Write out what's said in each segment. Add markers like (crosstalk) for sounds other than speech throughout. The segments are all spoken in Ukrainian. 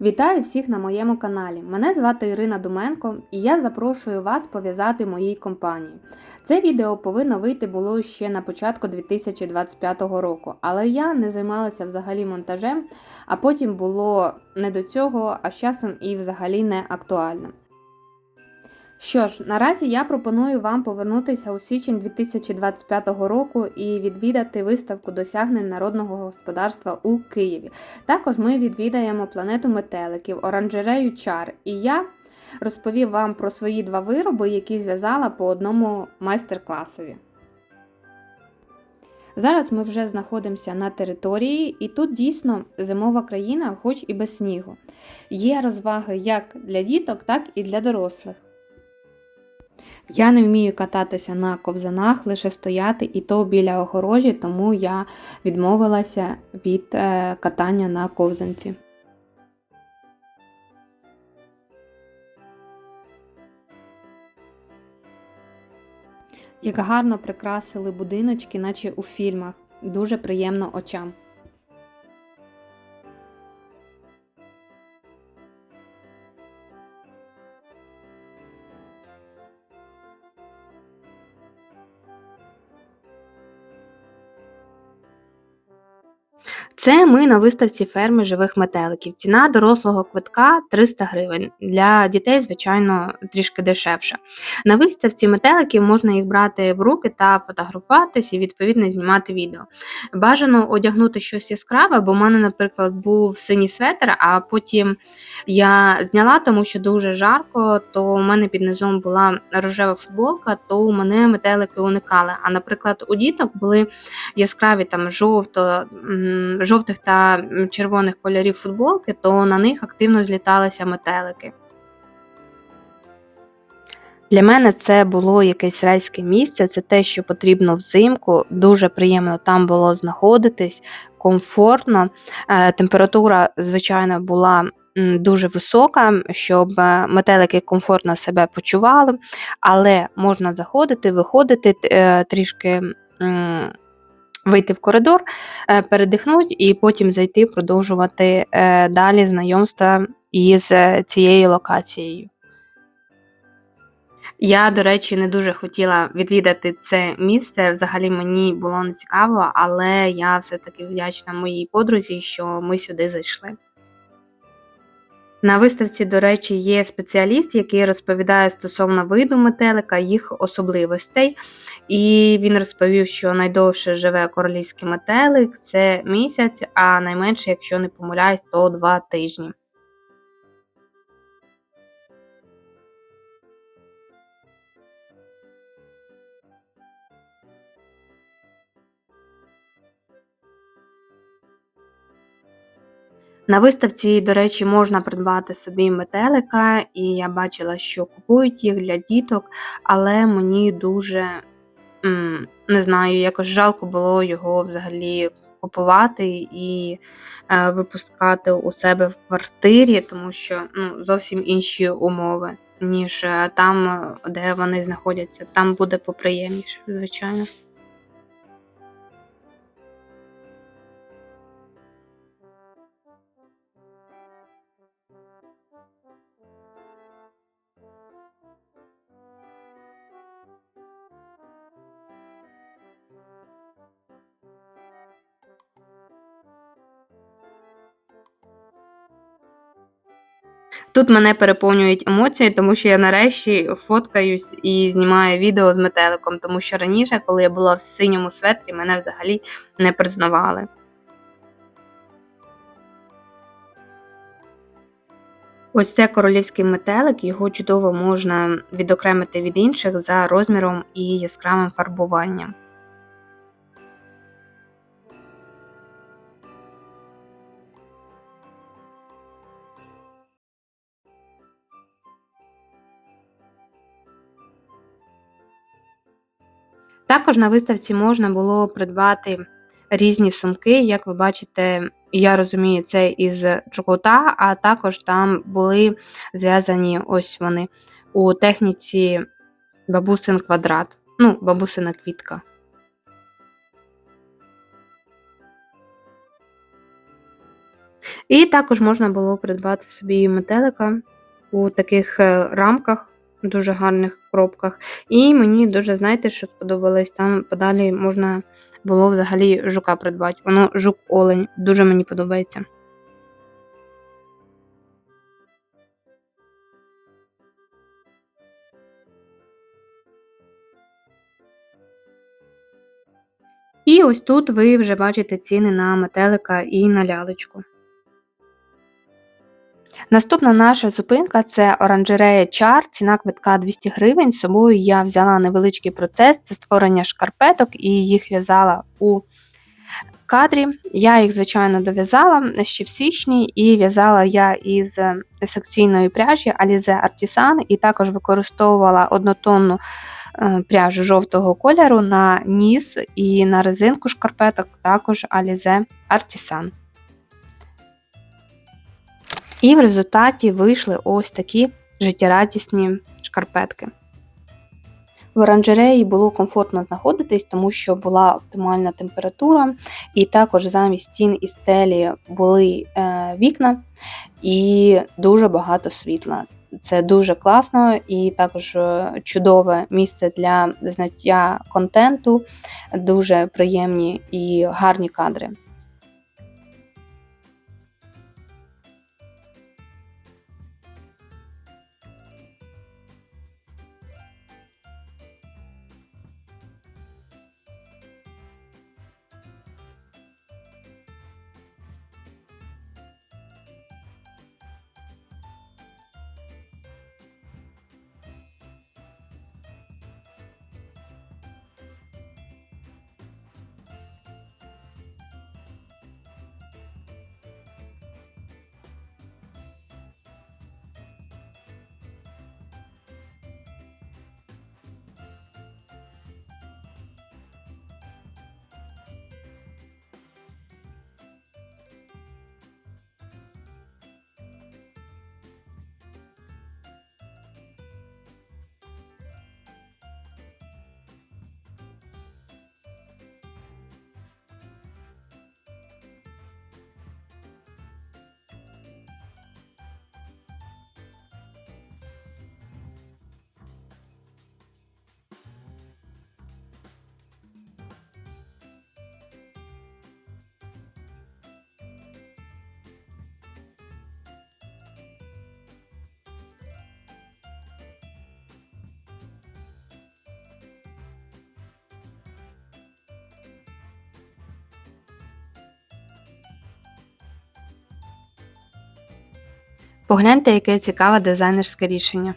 Вітаю всіх на моєму каналі. Мене звати Ірина Думенко і я запрошую вас пов'язати моїй компанії. Це відео повинно вийти було ще на початку 2025 року, але я не займалася взагалі монтажем, а потім було не до цього, а з часом і взагалі не актуально. Що ж, наразі я пропоную вам повернутися у січень 2025 року і відвідати виставку досягнень народного господарства у Києві. Також ми відвідаємо планету метеликів, оранжерею чар. І я розповів вам про свої два вироби, які зв'язала по одному майстер-класові. Зараз ми вже знаходимося на території, і тут дійсно зимова країна, хоч і без снігу. Є розваги як для діток, так і для дорослих. Я не вмію кататися на ковзанах, лише стояти і то біля огорожі, тому я відмовилася від е, катання на ковзанці. Як гарно прикрасили будиночки, наче у фільмах. Дуже приємно очам. Це ми на виставці ферми живих метеликів. Ціна дорослого квитка 300 гривень. Для дітей, звичайно, трішки дешевше. На виставці метеликів можна їх брати в руки та фотографуватись і відповідно знімати відео. Бажано одягнути щось яскраве, бо в мене, наприклад, був синій светр, а потім я зняла, тому що дуже жарко, то у мене під низом була рожева футболка, то у мене метелики уникали. А, наприклад, у діток були яскраві там жовто, м, жовтих та червоних кольорів футболки, то на них активно зліталися метелики. Для мене це було якесь райське місце, це те, що потрібно взимку. Дуже приємно там було знаходитись, комфортно. Е, Температура, звичайно, була дуже висока, щоб е, метелики комфортно себе почували, але можна заходити, виходити е, трішки. Вийти в коридор, е, передихнути і потім зайти продовжувати е, далі знайомства із е, цією локацією. Я, до речі, не дуже хотіла відвідати це місце. Взагалі мені було не цікаво, але я все-таки вдячна моїй подрузі, що ми сюди зайшли. На виставці, до речі, є спеціаліст, який розповідає стосовно виду метелика, їх особливостей. І він розповів, що найдовше живе королівський метелик це місяць, а найменше, якщо не помиляюсь, то два тижні. На виставці, до речі, можна придбати собі метелика, і я бачила, що купують їх для діток, але мені дуже не знаю, якось жалко було його взагалі купувати і е, випускати у себе в квартирі, тому що ну, зовсім інші умови, ніж е, там, е, де вони знаходяться. Там буде поприємніше, звичайно. Тут мене переповнюють емоції, тому що я нарешті фоткаюсь і знімаю відео з метеликом, тому що раніше, коли я була в синьому светрі, мене взагалі не признавали. Ось це королівський метелик, його чудово можна відокремити від інших за розміром і яскравим фарбуванням. Також на виставці можна було придбати різні сумки, як ви бачите, я розумію, це із чокота, а також там були зв'язані ось вони у техніці бабусин квадрат, ну, бабусина квітка. І також можна було придбати собі метелика у таких е, рамках, дуже гарних коробках. І мені дуже, знаєте, що сподобалось, там подалі можна було взагалі жука придбати. Воно жук-олень, дуже мені подобається. І ось тут ви вже бачите ціни на метелика і на лялечку. Наступна наша зупинка це оранжерея чар, ціна квитка 200 гривень. З собою я взяла невеличкий процес, це створення шкарпеток і їх в'язала у кадрі. Я їх, звичайно, дов'язала ще в січні, і в'язала я із секційної пряжі Alize Artisan, і також використовувала однотонну е, пряжу жовтого кольору на ніс і на резинку шкарпеток, також Alize Artisan. І в результаті вийшли ось такі життєрадісні шкарпетки. В оранжереї було комфортно знаходитись, тому що була оптимальна температура, і також замість стін і стелі були е, вікна і дуже багато світла. Це дуже класно і також е, чудове місце для знаття контенту, дуже приємні і гарні кадри. Погляньте, яке цікаве дизайнерське рішення.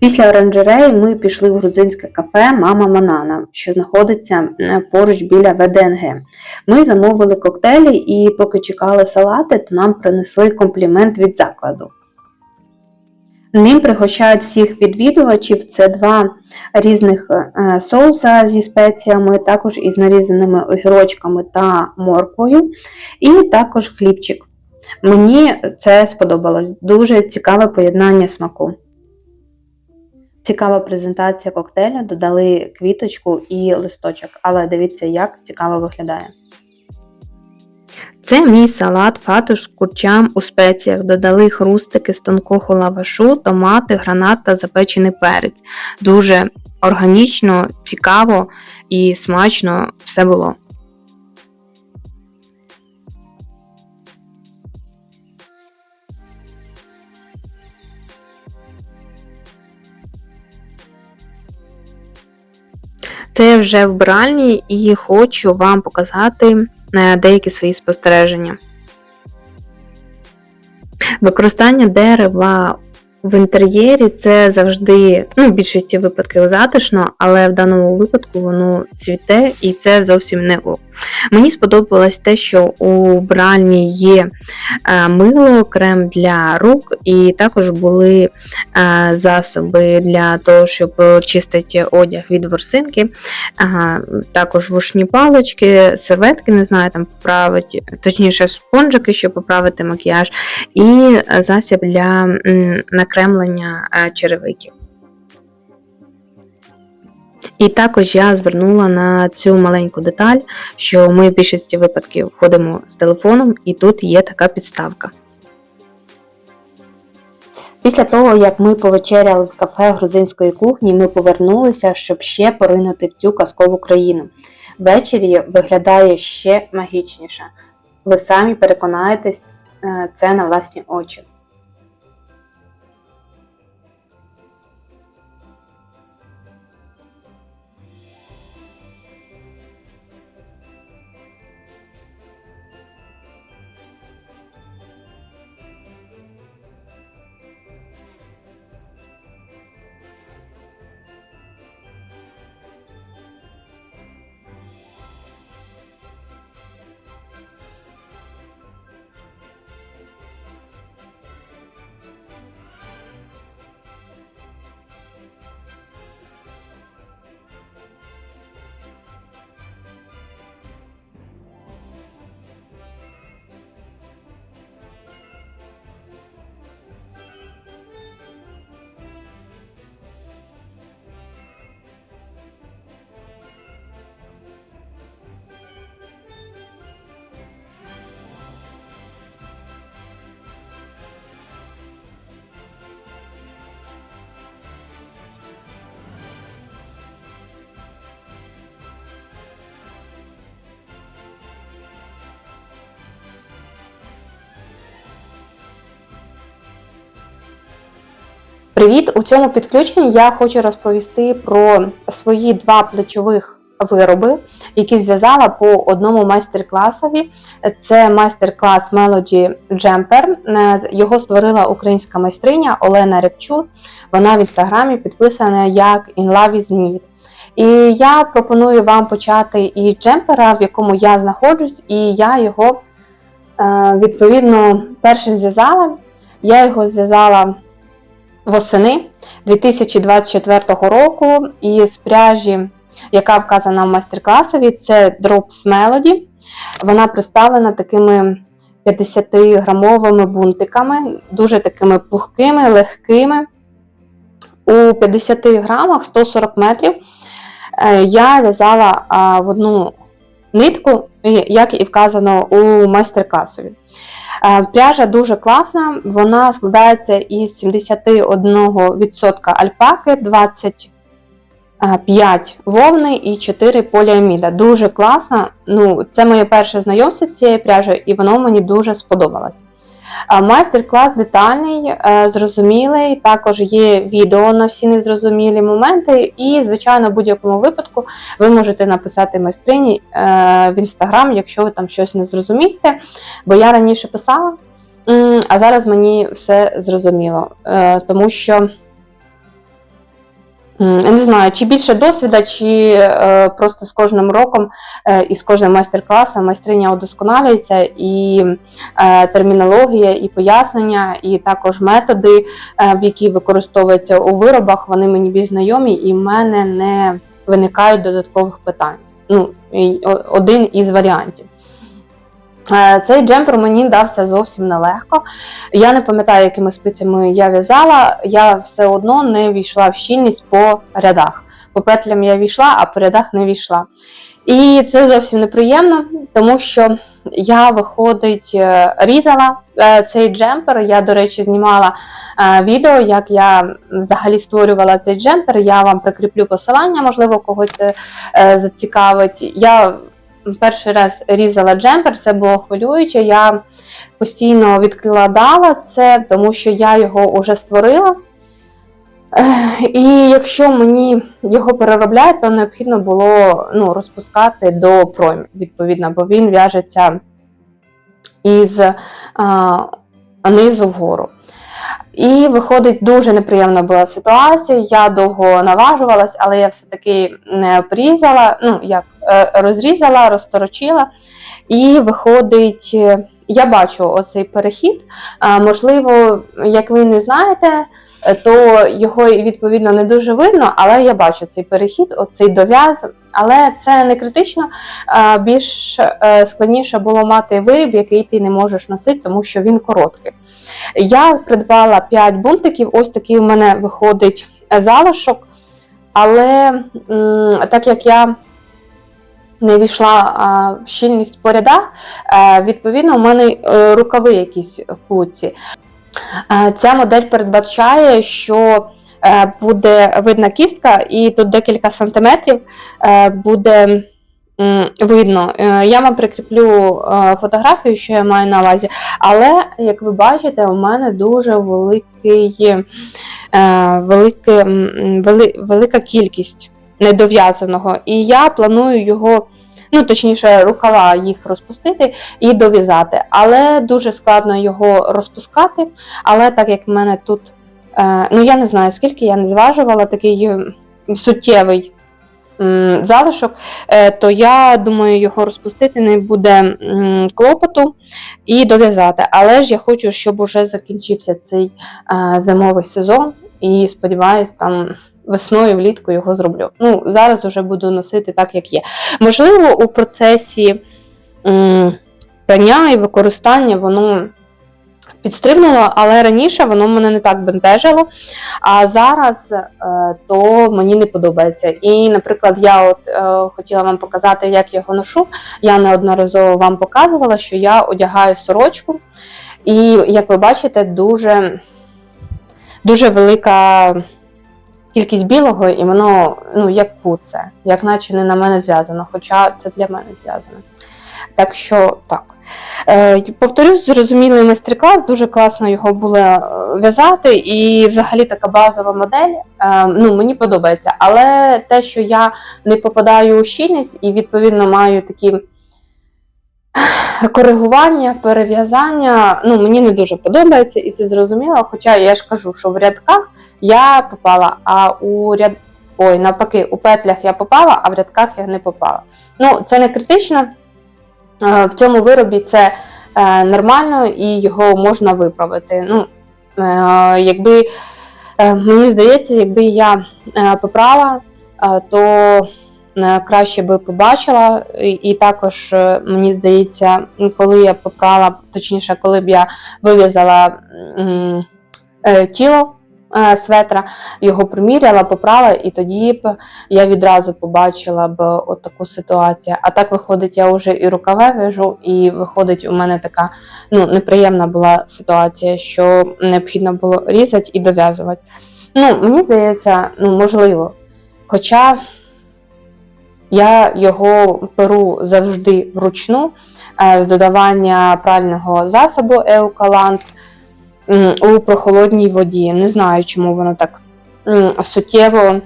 Після оранжереї ми пішли в грузинське кафе Мама Манана, що знаходиться е, поруч біля ВДНГ. Ми замовили коктейлі і поки чекали салати, то нам принесли комплімент від закладу. Ним пригощають всіх відвідувачів. Це два різних е, соуса зі спеціями, також із нарізаними огірочками та морквою, і також хлібчик. Мені це сподобалось. Дуже цікаве поєднання смаку. Цікава презентація коктейлю, додали квіточку і листочок, але дивіться, як цікаво виглядає. Це мій салат фатуш з курчам у спеціях. Додали хрустики з тонкого лавашу, томати, гранат та запечений перець. Дуже органічно, цікаво і смачно все було. Це вже вбиральні і хочу вам показати е, деякі свої спостереження. Використання дерева в інтер'єрі це завжди, ну, в більшості випадків затишно, але в даному випадку воно цвіте і це зовсім не ок. Мені сподобалось те, що у бральні є е, мило, крем для рук, і також були е, засоби для того, щоб чистити одяг від ворсинки, також вушні палочки, серветки, не знаю, там поправити, точніше, спонжики, щоб поправити макіяж, і засіб для м, накремлення е, черевиків. І також я звернула на цю маленьку деталь, що ми в більшості випадків ходимо з телефоном, і тут є така підставка. Після того, як ми повечеряли в кафе грузинської кухні, ми повернулися, щоб ще поринути в цю казкову країну. Ввечері виглядає ще магічніше. Ви самі переконаєтесь е, це на власні очі. Привіт! У цьому підключенні я хочу розповісти про свої два плечових вироби, які зв'язала по одному майстер-класові. Це майстер-клас Melody Jumper. Е, Його створила українська майстриня Олена Репчук. Вона в інстаграмі підписана як In Love Is Need. І я пропоную вам почати із джемпера, в якому я знаходжусь, і я його е, відповідно першим зв'язала. Я його зв'язала восени 2024 року із пряжі, яка вказана в майстер-класові, це Drops Melody. Вона представлена такими 50-грамовими бунтиками, дуже такими пухкими, легкими. У 50 грамах 140 метрів е, я в'язала в одну нитку, як і вказано у майстер-класові. Е, пряжа дуже класна, вона складається із 71% альпаки, 25 вовни і 4 поліаміда. Дуже класна. Ну, Це моє перше знайомство з цією пряжею, і воно мені дуже сподобалось. Майстер-клас детальний, е, зрозумілий, також є відео на всі незрозумілі моменти, і, звичайно, в будь-якому випадку ви можете написати майстрині е, в інстаграм, якщо ви там щось не зрозумієте. Бо я раніше писала, а зараз мені все зрозуміло, е, тому що. Я не знаю, чи більше досвіда, чи е, просто з кожним роком е, і з кожним майстер-класом майстриня удосконалюється, і е, термінологія, і пояснення, і також методи, е, які використовуються у виробах, вони мені більш знайомі, і в мене не виникають додаткових питань. Ну, Один із варіантів. Е, цей джемпер мені дався зовсім нелегко. Я не пам'ятаю, якими спицями я в'язала, я все одно не війшла в щільність по рядах. По петлям я війшла, а по рядах не війшла. І це зовсім неприємно, тому що я, виходить, е, різала е, цей джемпер. Я, до речі, знімала відео, як я взагалі створювала цей джемпер. Я вам прикріплю посилання, можливо, когось це зацікавить. Я перший раз різала джемпер, це було хвилююче. Я постійно відкладала це, тому що я його вже створила. І якщо мені його переробляють, то необхідно було ну, розпускати до пройм, відповідно, бо він в'яжеться із а, низу вгору. І виходить, дуже неприємна була ситуація. Я довго наважувалась, але я все-таки не обрізала, ну як розрізала, розторочила. І виходить, е, я бачу оцей перехід. Можливо, як ви не знаєте, е, то його відповідно не дуже видно, але я бачу цей перехід, оцей дов'яз. Але це не критично. Більш е, складніше було мати виріб, який ти не можеш носити, тому що він короткий. Я придбала 5 бунтиків, ось такий у мене виходить залишок. Але так як я не війшла в щільність по рядах, е, відповідно, у мене е, рукави якісь куці. Е, Ця модель передбачає, що буде видна кістка, і тут декілька сантиметрів буде видно. Я вам прикріплю фотографію, що я маю на увазі. Але, як ви бачите, у мене дуже великий, великий, велика кількість недов'язаного. І я планую його, ну точніше, рукава їх розпустити і дов'язати. Але дуже складно його розпускати. Але так як в мене тут, е, ну я не знаю скільки я не зважувала такий е, суттєвий залишок, е, то я думаю, його розпустити не буде клопоту і дов'язати. Але ж я хочу, щоб уже закінчився цей зимовий сезон, і сподіваюсь, там весною, влітку його зроблю. Ну, зараз вже буду носити так, як є. Можливо, у процесі прання і використання воно. Підстрибнуло, але раніше воно мене не так бентежило. А зараз е, то мені не подобається. І, наприклад, я от е, хотіла вам показати, як я його ношу. Я неодноразово вам показувала, що я одягаю сорочку, і, як ви бачите, дуже, дуже велика кількість білого, і воно ну, як пуце, як наче не на мене зв'язано, хоча це для мене зв'язано. Так що так. Е, повторюсь, зрозумілий майстер-клас, дуже класно його було е, в'язати, і взагалі така базова модель е, ну, мені подобається. Але те, що я не попадаю у щільність і відповідно маю такі коригування, перев'язання, ну, мені не дуже подобається, і це зрозуміло. Хоча я ж кажу, що в рядках я попала, а у ряд... Ой, навпаки, у петлях я попала, а в рядках я не попала. Ну, це не критично. Е, В цьому виробі це е, нормально і його можна виправити. Ну, е, якби, мені здається, якби я попрала, то краще би побачила. І, також, е, мені здається, коли я попрала, точніше, коли б я вив'язала е, тіло е, светра, його приміряла, попрала, і тоді б я відразу побачила б от таку ситуацію. А так виходить, я вже і рукаве вяжу, і виходить, у мене така ну, неприємна була ситуація, що необхідно було різати і дов'язувати. Ну, мені здається, ну, можливо. Хоча я його перу завжди вручну е, з додавання прального засобу Еукалант у прохолодній воді. Не знаю, чому воно так суттєво,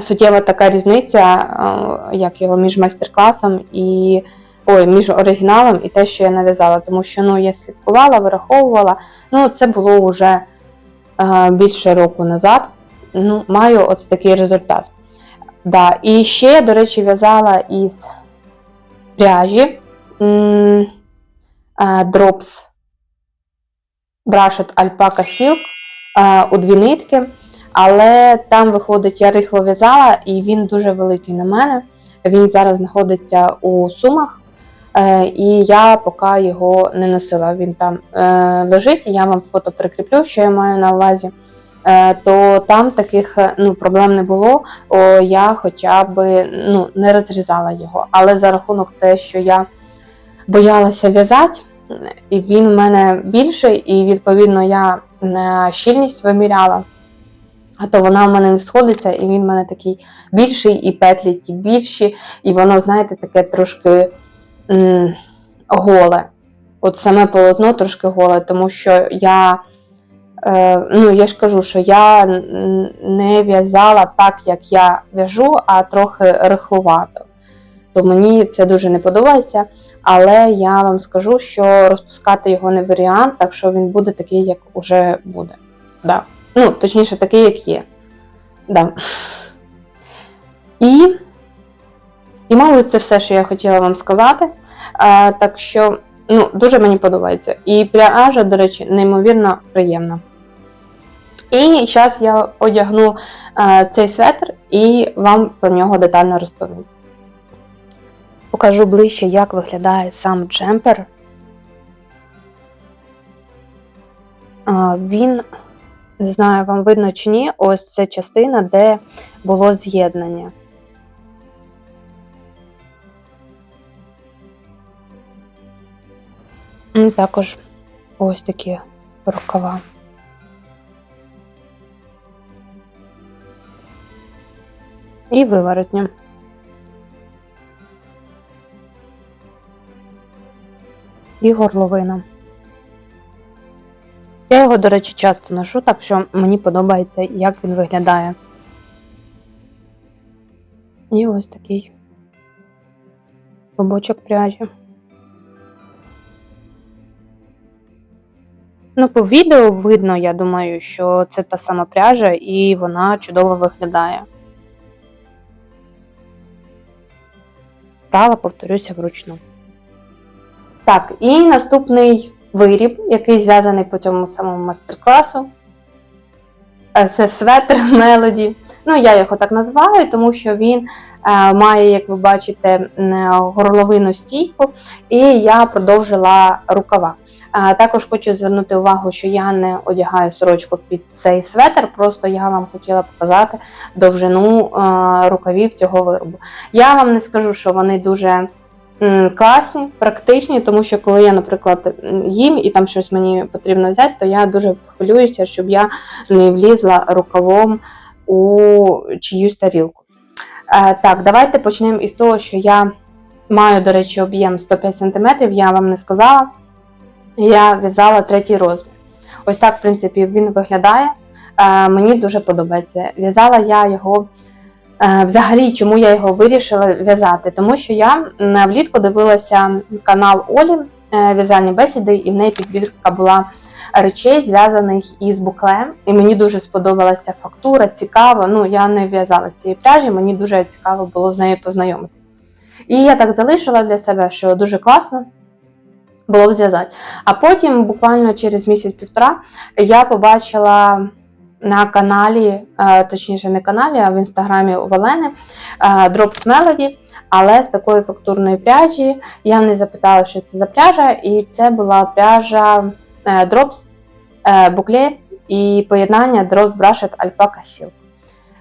суттєва така різниця, е, як його між майстер-класом і ой, між оригіналом і те, що я нав'язала. Тому що ну, я слідкувала, вираховувала. Ну, це було вже е, більше року назад. Ну, маю ось такий результат. Да. І ще до речі, в'язала із пряжі Drops Brushed Alpaca Silk у дві нитки. Але там виходить, я рихло в'язала, і він дуже великий на мене. Він зараз знаходиться у сумах, е, і я поки його не носила. Він там е, лежить, я вам фото прикріплю, що я маю на увазі. Е, то там таких е, ну, проблем не було. О, я хоча б ну, не розрізала його. Але за рахунок те, що я боялася в'язати, і він у мене більший, і відповідно я на щільність виміряла. А то вона в мене не сходиться, і він в мене такий більший, і петлі ті більші, і воно, знаєте, таке трошки м, голе. От саме полотно трошки голе, тому що я Е, ну, я ж кажу, що я не в'язала так, як я в'яжу, а трохи рихлувато. То мені це дуже не подобається. Але я вам скажу, що розпускати його не варіант, так що він буде такий, як уже буде. Да. Ну, точніше, такий, як є. Да. І, і, мабуть, це все, що я хотіла вам сказати. А, так що ну, дуже мені подобається. І пряжа, до речі, неймовірно приємна. І зараз я одягну е, цей светр і вам про нього детально розповім. Покажу ближче, як виглядає сам джемпер. А, Він, не знаю, вам видно чи ні, ось це частина, де було з'єднання. Також ось такі рукава. І виворотня. І горловина. Я його, до речі, часто ношу, так що мені подобається, як він виглядає. І ось такий клубочок пряжі. Ну, по відео видно, я думаю, що це та сама пряжа, і вона чудово виглядає. Прала, повторюся, вручну. Так, і наступний виріб, який зв'язаний по цьому самому мастер-класу. Е, Це светр (laughs) Мелоді. Ну, я його так називаю, тому що він е, має, як ви бачите, горловину стійку, і я продовжила рукава. Також хочу звернути увагу, що я не одягаю сорочку під цей светр, просто я вам хотіла показати довжину е, рукавів цього виробу. Я вам не скажу, що вони дуже класні, практичні, тому що коли я, наприклад, їм і там щось мені потрібно взяти, то я дуже хвилююся, щоб я не влізла рукавом у чиюсь тарілку. Е, так, давайте почнемо із того, що я маю, до речі, об'єм 105 см, я вам не сказала. Я в'язала третій розмір. Ось так, в принципі, він виглядає. Е, мені дуже подобається. В'язала я його е, взагалі, чому я його вирішила в'язати? Тому що я влітку дивилася канал Олі в'язальні бесіди, і в неї підбірка була речей, зв'язаних із буклем. І мені дуже сподобалася фактура, цікаво. Ну, я не в'язала з цієї пряжі, мені дуже цікаво було з нею познайомитись. І я так залишила для себе, що дуже класно було зв'язати. А потім, буквально через місяць-півтора, я побачила на каналі, е, точніше, не каналі, а в інстаграмі у Валени е, Drops Melody, але з такої фактурної пряжі. Я не запитала, що це за пряжа, і це була пряжа е, Drops е, Boucle і поєднання Drops Brushed Alpaca Silk.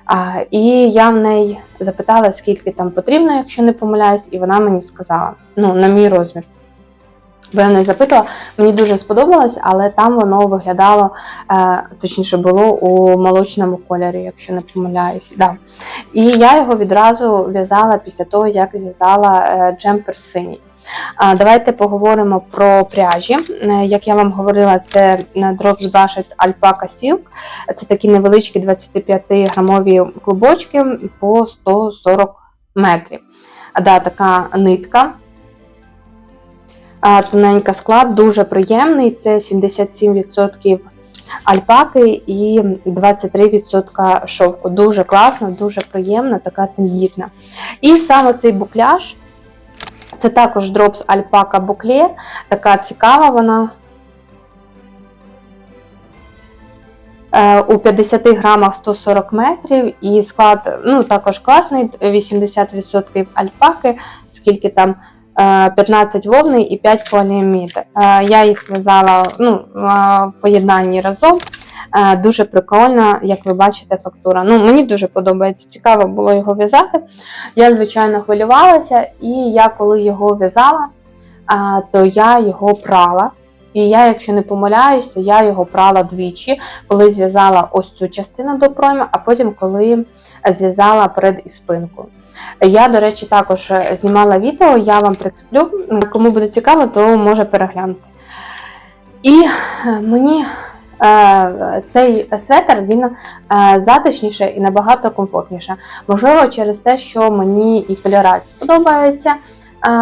А, і я в неї запитала, скільки там потрібно, якщо не помиляюсь, і вона мені сказала, ну, на мій розмір. Бо я не запитала, мені дуже сподобалось, але там воно виглядало, е, точніше, було у молочному кольорі, якщо не помиляюсь. Да. І я його відразу в'язала після того, як зв'язала е, джемпер синій. А, Давайте поговоримо про пряжі. Е, Як я вам говорила, це е, Drops Brushed Alpaca Silk. Це такі невеличкі 25-грамові клубочки по 140 метрів. Да, така нитка. Тоненька склад, дуже приємний. Це 77% альпаки і 23% шовку. Дуже класна, дуже приємна, така тендітна. І саме цей букляж. Це також Drops Alpaca Boucle, така цікава вона. Е, У 50 грамах 140 метрів і склад ну, також класний, 80% альпаки, скільки там 15 вовни і 5 поліамід. Е, Я їх в'язала ну, е, в поєднанні разом. Е, Дуже прикольна, як ви бачите, фактура. Ну, Мені дуже подобається, цікаво було його в'язати. Я, звичайно, хвилювалася, і я коли його в'язала, то я його прала. І я, якщо не помиляюсь, то я його прала двічі, коли зв'язала ось цю частину до пройми, а потім коли зв'язала перед і спинку. Я, до речі, також е, знімала відео, я вам прикріплю. Кому буде цікаво, то може переглянути. І е, мені е, цей светр він затишніше і набагато комфортніше. Можливо, через те, що мені і кольорація подобається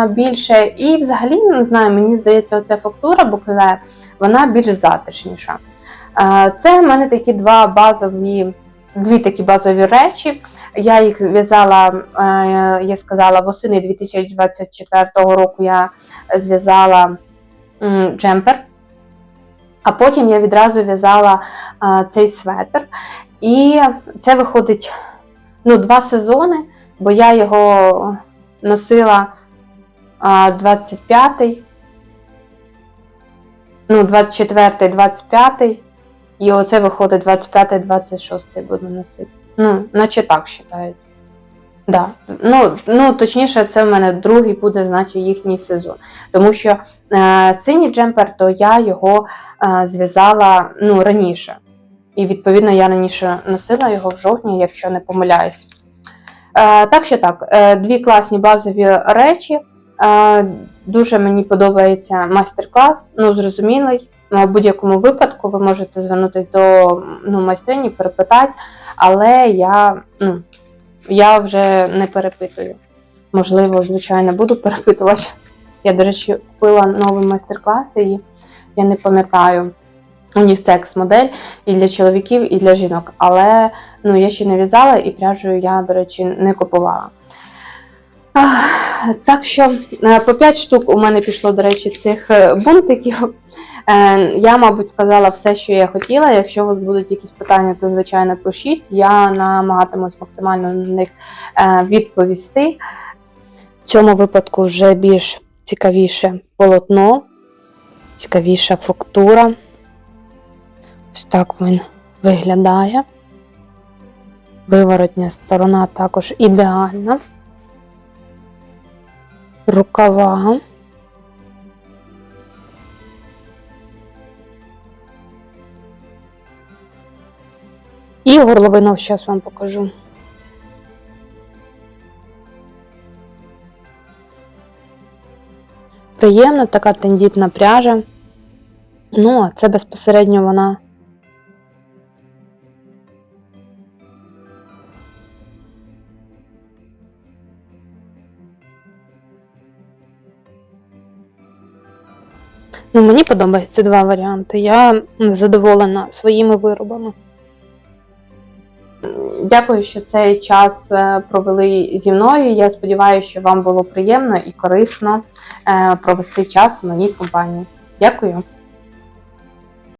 більше. І взагалі, не знаю, мені здається, оця фактура букле, вона більш затишніша. Це в мене такі два базові, дві такі базові речі. Я їх зв'язала, е, я сказала, восени 2024 року я зв'язала джемпер, а потім я відразу в'язала е, цей светр. І це виходить ну, два сезони, бо я його носила е, 25-й, ну, 24-й, 25-й, і оце виходить 25-й, 26-й буду носити. Ну, наче так вважають. Да. Ну, ну, точніше, це в мене другий буде, значить, їхній сезон. Тому що е, синій джемпер, то я його е, зв'язала ну, раніше. І, відповідно, я раніше носила його в жовтні, якщо не помиляюсь. Е, так що так, е, дві класні базові речі. Е, дуже мені подобається майстер-клас, ну, зрозумілий. В будь-якому випадку ви можете звернутися до ну, майстрині, перепитати, але я, ну, я вже не перепитую. Можливо, звичайно, буду перепитувати. Я, до речі, купила новий майстер-клас, і я не пам'ятаю унісекс модель і для чоловіків, і для жінок. Але ну, я ще не в'язала і пряжу я, до речі, не купувала. Так що е, по 5 штук у мене пішло, до речі, цих е, бунтиків. Е, Я, мабуть, сказала все, що я хотіла. Якщо у вас будуть якісь питання, то звичайно пишіть. Я намагатимусь максимально на них відповісти. В цьому випадку вже більш цікавіше полотно, цікавіша фактура. Ось так він виглядає. Виворотня сторона також ідеальна. Рукава. І горловину зараз вам покажу. Приємна така тендітна пряжа. Ну, а це безпосередньо вона. Ну, мені подобаються два варіанти. Я задоволена своїми виробами. Дякую, що цей час е, провели зі мною. Я сподіваюся, що вам було приємно і корисно е, провести час в моїй компанії. Дякую.